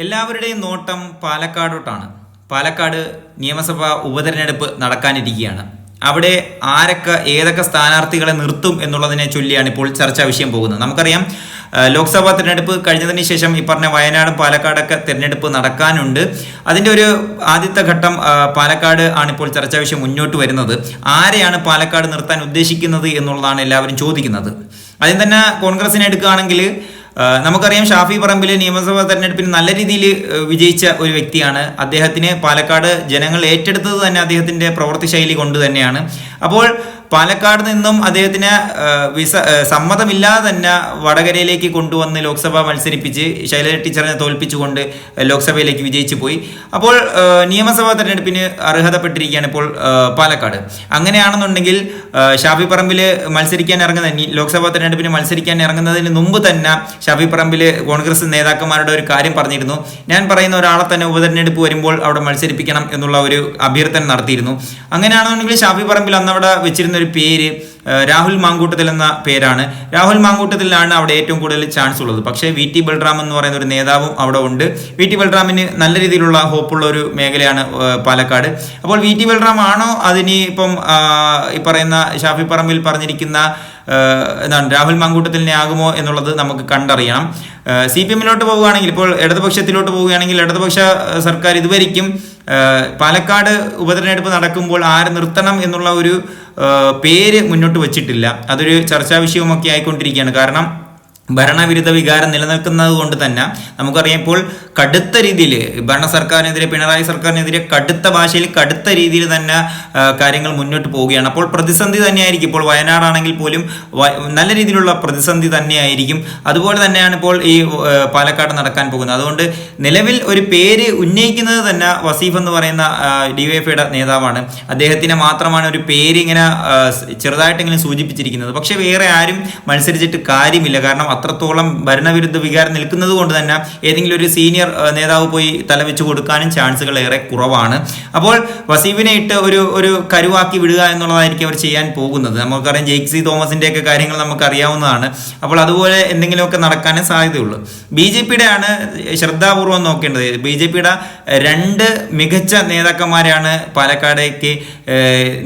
എല്ലാവരുടെയും നോട്ടം പാലക്കാടോട്ടാണ്. പാലക്കാട് നിയമസഭാ ഉപതെരഞ്ഞെടുപ്പ് നടക്കാനിരിക്കുകയാണ്. അവിടെ ആരൊക്കെ ഏതൊക്കെ സ്ഥാനാർത്ഥികളെ നിർത്തും എന്നുള്ളതിനെ ചൊല്ലിയാണ് ഇപ്പോൾ ചർച്ചാ വിഷയം പോകുന്നത്. നമുക്കറിയാം ലോക്സഭാ തിരഞ്ഞെടുപ്പ് കഴിഞ്ഞതിന് ശേഷം ഈ പറഞ്ഞ വയനാടും പാലക്കാടൊക്കെ തിരഞ്ഞെടുപ്പ് നടക്കാനുണ്ട്. അതിന്റെ ഒരു ആദ്യത്തെ ഘട്ടം പാലക്കാട് പാലക്കാട് ആണിപ്പോൾ ചർച്ചാ വിഷയം മുന്നോട്ട് വരുന്നത്. ആരെയാണ് പാലക്കാട് നിർത്താൻ ഉദ്ദേശിക്കുന്നത് എന്നുള്ളതാണ് എല്ലാവരും ചോദിക്കുന്നത്. ആദ്യം തന്നെ കോൺഗ്രസിനെ എടുക്കുകയാണെങ്കിൽ നമുക്കറിയാം ഷാഫി പറമ്പിൽ നിയമസഭാ തെരഞ്ഞെടുപ്പിന് നല്ല രീതിയിൽ വിജയിച്ച ഒരു വ്യക്തിയാണ്. അദ്ദേഹത്തിന് പാലക്കാട് ജനങ്ങൾ ഏറ്റെടുത്തത് തന്നെ അദ്ദേഹത്തിന്റെ പ്രവൃത്തി ശൈലി കൊണ്ട് തന്നെയാണ്. അപ്പോൾ പാലക്കാട് നിന്നും അദ്ദേഹത്തിന് വിസ സമ്മതമില്ലാതെ തന്നെ വടകരയിലേക്ക് കൊണ്ടുവന്ന് ലോക്സഭ മത്സരിപ്പിച്ച് ശൈലജ ടീച്ചറിനെ തോൽപ്പിച്ചുകൊണ്ട് ലോക്സഭയിലേക്ക് വിജയിച്ചു പോയി. അപ്പോൾ നിയമസഭാ തെരഞ്ഞെടുപ്പിന് അർഹതപ്പെട്ടിരിക്കുകയാണ് ഇപ്പോൾ പാലക്കാട്. അങ്ങനെയാണെന്നുണ്ടെങ്കിൽ ഷാഫി പറമ്പിൽ മത്സരിക്കാൻ ഇറങ്ങുന്ന ലോക്സഭാ തെരഞ്ഞെടുപ്പിന് മത്സരിക്കാൻ ഇറങ്ങുന്നതിന് മുമ്പ് തന്നെ ഷാഫി പറമ്പിൽ കോൺഗ്രസ് നേതാക്കന്മാരുടെ ഒരു കാര്യം പറഞ്ഞിരുന്നു. ഞാൻ പറയുന്ന ഒരാളെ തന്നെ ഉപതെരഞ്ഞെടുപ്പ് വരുമ്പോൾ അവിടെ മത്സരിപ്പിക്കണം എന്നുള്ള ഒരു അഭ്യർത്ഥന നടത്തിയിരുന്നു. അങ്ങനെയാണെന്നുണ്ടെങ്കിൽ ഷാഫി പറമ്പിൽ അന്ന് അവിടെ വെച്ചിരുന്ന ഒരു പേര് രാഹുൽ മാങ്കൂട്ടത്തിൽ എന്ന പേരാണ്. രാഹുൽ മാങ്കൂട്ടത്തിലാണ് അവിടെ ഏറ്റവും കൂടുതൽ ചാൻസ് ഉള്ളത്. പക്ഷേ വി ടി ബൽറാം എന്ന് പറയുന്ന ഒരു നേതാവും അവിടെ ഉണ്ട്. വി ടി ബൽറാമിന് നല്ല രീതിയിലുള്ള ഹോപ്പുള്ള ഒരു മേഖലയാണ് പാലക്കാട്. അപ്പോൾ വി ടി ബൽറാം ആണോ അതിന് ഇപ്പം ഈ പറയുന്ന ഷാഫി പറമ്പിൽ പറഞ്ഞിരിക്കുന്ന എന്താണ് രാഹുൽ മാങ്കൂട്ടത്തിലിനെ ആകുമോ എന്നുള്ളത് നമുക്ക് കണ്ടറിയണം. സി പി എമ്മിലോട്ട് പോവുകയാണെങ്കിൽ ഇപ്പോൾ ഇടതുപക്ഷത്തിലോട്ട് പോവുകയാണെങ്കിൽ ഇടതുപക്ഷ സർക്കാർ ഇതുവരെയും പാലക്കാട് ഉപതെരഞ്ഞെടുപ്പ് നടക്കുമ്പോൾ ആര് നിർത്തണം എന്നുള്ള ഒരു പേര് മുന്നോട്ട് വച്ചിട്ടില്ല. അതൊരു ചർച്ചാ വിഷയവുമൊക്കെ ആയിക്കൊണ്ടിരിക്കുകയാണ്. കാരണം ഭരണവിരുദ്ധ വികാരം നിലനിൽക്കുന്നത് കൊണ്ട് തന്നെ നമുക്കറിയാം ഇപ്പോൾ കടുത്ത രീതിയിൽ ഭരണ സർക്കാരിനെതിരെ പിണറായി സർക്കാരിനെതിരെ കടുത്ത ഭാഷയിൽ കടുത്ത രീതിയിൽ തന്നെ കാര്യങ്ങൾ മുന്നോട്ട് പോവുകയാണ്. അപ്പോൾ പ്രതിസന്ധി തന്നെയായിരിക്കും. ഇപ്പോൾ വയനാടാണെങ്കിൽ പോലും നല്ല രീതിയിലുള്ള പ്രതിസന്ധി തന്നെയായിരിക്കും. അതുപോലെ തന്നെയാണ് ഇപ്പോൾ ഈ പാലക്കാട് നടക്കാൻ പോകുന്നത്. അതുകൊണ്ട് നിലവിൽ ഒരു പേര് ഉന്നയിക്കുന്നത് തന്നെ വസീഫ് എന്ന് പറയുന്ന ഡിവൈഎഫ്ഐയുടെ നേതാവാണ്. അദ്ദേഹത്തിനെ മാത്രമാണ് ഒരു പേര് ഇങ്ങനെ ചെറുതായിട്ടെങ്കിലും സൂചിപ്പിച്ചിരിക്കുന്നത്. പക്ഷേ വേറെ ആരും മത്സരിച്ചിട്ട് കാര്യമില്ല. കാരണം അത്രത്തോളം ഭരണവിരുദ്ധ വികാരം നിൽക്കുന്നത് കൊണ്ട് തന്നെ ഏതെങ്കിലും ഒരു സീനിയർ നേതാവ് പോയി തലവെച്ച് കൊടുക്കാനും ചാൻസുകൾ ഏറെ കുറവാണ്. അപ്പോൾ വസീബിനെ ഇട്ട് ഒരു ഒരു കരുവാക്കി വിടുക എന്നുള്ളതായിരിക്കും അവർ ചെയ്യാൻ പോകുന്നത്. നമുക്കറിയാം ജെയ്ക്സി തോമസിന്റെ ഒക്കെ കാര്യങ്ങൾ നമുക്ക് അറിയാവുന്നതാണ് അപ്പോൾ അതുപോലെ എന്തെങ്കിലുമൊക്കെ നടക്കാനേ സാധ്യതയുള്ളൂ. ബി ജെ പിയുടെ ആണ് ശ്രദ്ധാപൂർവം നോക്കേണ്ടത്. ബി ജെ പിയുടെ രണ്ട് മികച്ച നേതാക്കന്മാരാണ് പാലക്കാടേക്ക്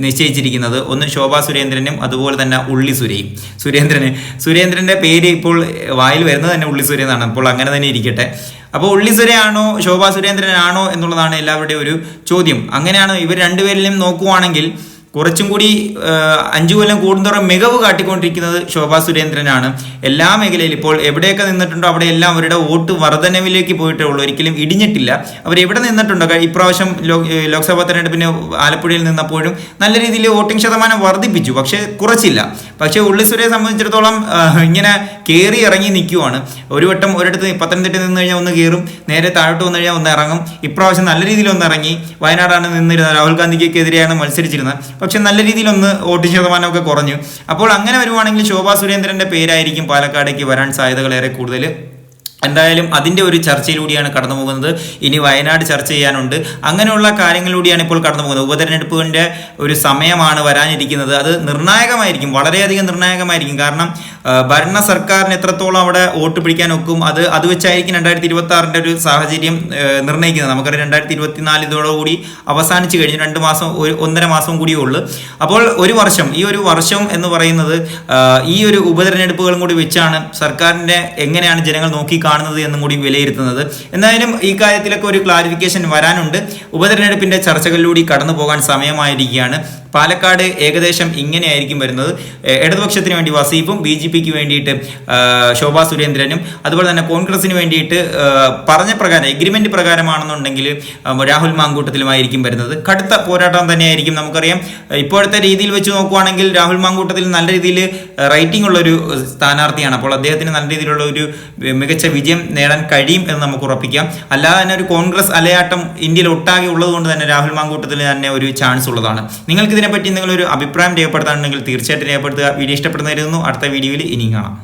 നിശ്ചയിച്ചിരിക്കുന്നത്. ഒന്ന് ശോഭാ സുരേന്ദ്രനും അതുപോലെ തന്നെ ഉള്ളി സുരയും. സുരേന്ദ്രന് സുരേന്ദ്രന്റെ പേര് ഇപ്പോൾ വായിൽ വരുന്നത് തന്നെ ഉള്ളി സുരേന്ദ്രനാണ് അപ്പോൾ അങ്ങനെ തന്നെ ഇരിക്കട്ടെ. അപ്പോൾ ഉള്ളി സുരയാണോ ശോഭാ സുരേന്ദ്രനാണോ എന്നുള്ളതാണ് എല്ലാവരുടെയും ഒരു ചോദ്യം. അങ്ങനെയാണ് ഇവർ രണ്ടുപേരിലും നോക്കുവാണെങ്കിൽ കുറച്ചും കൂടി അഞ്ചു കൊല്ലം കൂടുന്തോറും മികവ് കാട്ടിക്കൊണ്ടിരിക്കുന്നത് ശോഭാ സുരേന്ദ്രനാണ്. എല്ലാ മേഖലയിലും ഇപ്പോൾ എവിടെയൊക്കെ നിന്നിട്ടുണ്ടോ അവിടെയെല്ലാം അവരുടെ വോട്ട് വർധനവിലേക്ക് പോയിട്ടേ ഉള്ളൂ. ഒരിക്കലും ഇടിഞ്ഞിട്ടില്ല. അവർ എവിടെ നിന്നിട്ടുണ്ടോ? ഇപ്രാവശ്യം ലോക്സഭാ തെരഞ്ഞെടുപ്പിന് ആലപ്പുഴയിൽ നിന്നപ്പോഴും നല്ല രീതിയിൽ വോട്ടിംഗ് ശതമാനം വർദ്ധിപ്പിച്ചു. പക്ഷേ കുറച്ചില്ല. പക്ഷേ ഉള്ളിസുരയെ സംബന്ധിച്ചിടത്തോളം ഇങ്ങനെ കയറി ഇറങ്ങി നിൽക്കുവാണ്. ഒരു വട്ടം ഒരിടത്ത് പത്തനംതിട്ട നിന്ന് കഴിഞ്ഞാൽ ഒന്ന് കയറും നേരെ താഴോട്ട് വന്നു കഴിഞ്ഞാൽ ഒന്ന് ഇറങ്ങും. ഇപ്രാവശ്യം നല്ല രീതിയിൽ ഒന്ന് ഇറങ്ങി വയനാടാണ് നിന്നിരുന്നത്. രാഹുൽ ഗാന്ധിക്കെതിരെയാണ് മത്സരിച്ചിരുന്നത്. പക്ഷെ നല്ല രീതിയിൽ ഒന്ന് വോട്ട് ശതമാനമൊക്കെ കുറഞ്ഞു. അപ്പോൾ അങ്ങനെ വരുവാണെങ്കിൽ ശോഭാ സുരേന്ദ്രന്റെ പേരായിരിക്കും പാലക്കാടേക്ക് വരാൻ സാധ്യതകൾ ഏറെ കൂടുതൽ എന്തായാലും അതിന്റെ ഒരു ചർച്ചയിലൂടെയാണ് കടന്നു പോകുന്നത്. ഇനി വയനാട് ചർച്ച ചെയ്യാനുണ്ട്. അങ്ങനെയുള്ള കാര്യങ്ങളിലൂടെയാണ് ഇപ്പോൾ കടന്നു പോകുന്നത്. ഉപതെരഞ്ഞെടുപ്പിന്റെ ഒരു സമയമാണ് വരാനിരിക്കുന്നത്. അത് നിർണായകമായിരിക്കും. വളരെയധികം നിർണായകമായിരിക്കും. കാരണം ഭരണ സർക്കാരിന് എത്രത്തോളം അവിടെ വോട്ട് പിടിക്കാൻ ഒക്കും അത് അത് വെച്ചായിരിക്കും രണ്ടായിരത്തി ഇരുപത്തി ആറിന്റെ ഒരു സാഹചര്യം നിർണയിക്കുന്നത് നമുക്കറിയാം രണ്ടായിരത്തി ഇരുപത്തിനാല് ഇതോടുകൂടി അവസാനിച്ചു കഴിഞ്ഞു. രണ്ട് മാസം ഒരു ഒന്നര മാസം കൂടിയേ ഉള്ളൂ. അപ്പോൾ ഒരു വർഷം ഈ ഒരു വർഷം എന്ന് പറയുന്നത് ഈ ഒരു ഉപതെരഞ്ഞെടുപ്പുകളും കൂടി വെച്ചാണ് സർക്കാരിന്റെ എങ്ങനെയാണ് ജനങ്ങൾ നോക്കി കാണുന്നത് എന്നും കൂടി വിലയിരുത്തുന്നത്. എന്തായാലും ഈ കാര്യത്തിലൊക്കെ ഒരു ക്ലാരിഫിക്കേഷൻ വരാനുണ്ട്. ഉപതെരഞ്ഞെടുപ്പിന്റെ ചർച്ചകളിലൂടെ കടന്നു പോകാൻ സമയമായിരിക്കുകയാണ്. പാലക്കാട് ഏകദേശം ഇങ്ങനെയായിരിക്കും വരുന്നത്. ഇടതുപക്ഷത്തിന് വേണ്ടി വസീഫും ബി ജെ പിക്ക് വേണ്ടിയിട്ട് ശോഭാ സുരേന്ദ്രനും അതുപോലെ തന്നെ കോൺഗ്രസിന് വേണ്ടിയിട്ട് പറഞ്ഞ പ്രകാരം എഗ്രിമെന്റ് പ്രകാരമാണെന്നുണ്ടെങ്കിൽ രാഹുൽ മാങ്കൂട്ടത്തിലുമായിരിക്കും വരുന്നത്. കടുത്ത പോരാട്ടം തന്നെയായിരിക്കും നമുക്കറിയാം. ഇപ്പോഴത്തെ രീതിയിൽ വെച്ച് നോക്കുവാണെങ്കിൽ രാഹുൽ മാങ്കൂട്ടത്തിൽ നല്ല രീതിയിൽ റൈറ്റിംഗ് ഉള്ള ഒരു സ്ഥാനാർത്ഥിയാണ്. അപ്പോൾ അദ്ദേഹത്തിന് നല്ല രീതിയിലുള്ള ഒരു മികച്ച വിജയം നേടാൻ കഴിയും എന്ന് നമുക്ക് ഉറപ്പിക്കാം. അല്ലാതെ തന്നെ ഒരു കോൺഗ്രസ് അലയാട്ടം ഇന്ത്യയിൽ ഒട്ടാകെ ഉള്ളതുകൊണ്ട് തന്നെ രാഹുൽ മാങ്കൂട്ടത്തിൽ തന്നെ ഒരു ചാൻസ് ഉള്ളതാണ്. നിങ്ങൾക്ക് ഇതിനെപ്പറ്റി നിങ്ങളൊരു അഭിപ്രായം രേഖപ്പെടുത്താനുണ്ടെങ്കിൽ തീർച്ചയായിട്ടും രേഖപ്പെടുത്തുക. വീഡിയോ ഇഷ്ടപ്പെടുന്നതായിരുന്നു അടുത്ത വീഡിയോയിൽ ഇനിയും കാണാം.